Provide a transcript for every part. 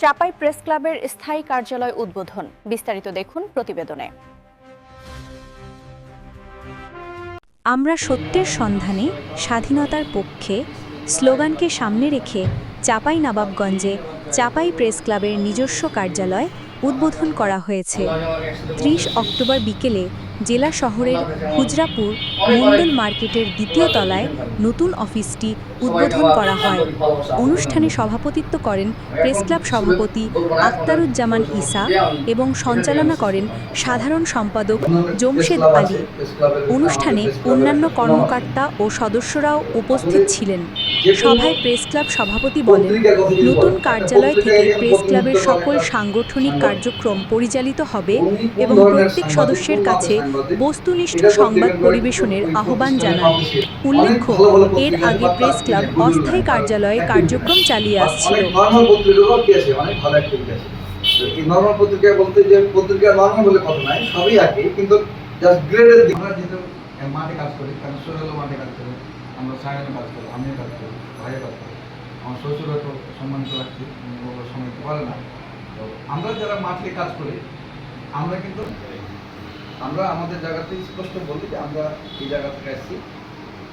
চাপাই press ক্লাবের স্থায়ী কার্যালয় উদ্বোধন। বিস্তারিত দেখুন প্রতিবেদনে। আমরা সত্যের সন্ধানে, স্বাধীনতার পক্ষে, স্লোগানকে সামনে রেখে চাপাই নবাবগঞ্জে চাপাই প্রেস ক্লাবের নিজস্ব কার্যালয় উদ্বোধন করা হয়েছে। ত্রিশ অক্টোবর বিকেলে জেলা শহরের হুজরাপুর মন্ডল মার্কেটের দ্বিতীয় তলায় নতুন অফিসটি উদ্বোধন করা হয়। অনুষ্ঠানে সভাপতিত্ব করেন প্রেস ক্লাব সভাপতি আখতারুজ্জামান ইসা এবং সঞ্চালনা করেন সাধারণ সম্পাদক জমশেদ আলী। অনুষ্ঠানে অন্যান্য কর্মকর্তা ও সদস্যরাও উপস্থিত ছিলেন। সভায় প্রেস ক্লাব সভাপতি বলেন, নতুন কার্যালয় থেকে প্রেস ক্লাবের সকল সাংগঠনিক কার্যক্রম পরিচালিত হবে এবং প্রত্যেক সদস্যের কাছে বস্তুনিষ্ঠ সংবাদ পরিবেশনের আহ্বান জানান। উল্লেখ্য এর আগে প্রেস ক্লাব অস্থায়ী কার্যালয়ে কার্যক্রম চালিয়ে আসছিল। নর্মাল পত্রিকাও কি আছে অনেক ভালো অ্যাক্টিভিটি আছে। তো এই নর্মাল পত্রিকা বলতে যে পত্রিকা নর্মাল বলে কথা নাই সবই একই কিন্তু জাস্ট গ্রেডের দিক। আমরা যেহেতু মাঠে কাজ করি কারণ সোহেলও মাঠে কাজ করে আমরা সায়নও কাজ করি আমিও কাজ করি ভাইও কাজ করি। আমার সম্মানিত রাখছি সময় পারে না। তো আমরা যারা মাঠে কাজ করি আমরা কিন্তু আমরা আমাদের জায়গাতে স্পষ্ট বলি যে আমরা এই জায়গা থেকে আসছি।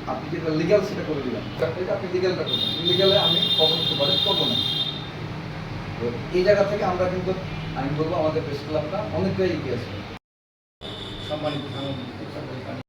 আপনি যেটা লিগাল সেটা করে দিলাম। আপনি লিগালটা করবেন। লিগালে আমি কখন সুপারিশ করব না। তো এই জায়গা থেকে আমরা কিন্তু, আমি বলব আমাদের প্রেস ক্লাবটা অনেকটাই এগিয়ে আছে। সম্মানিত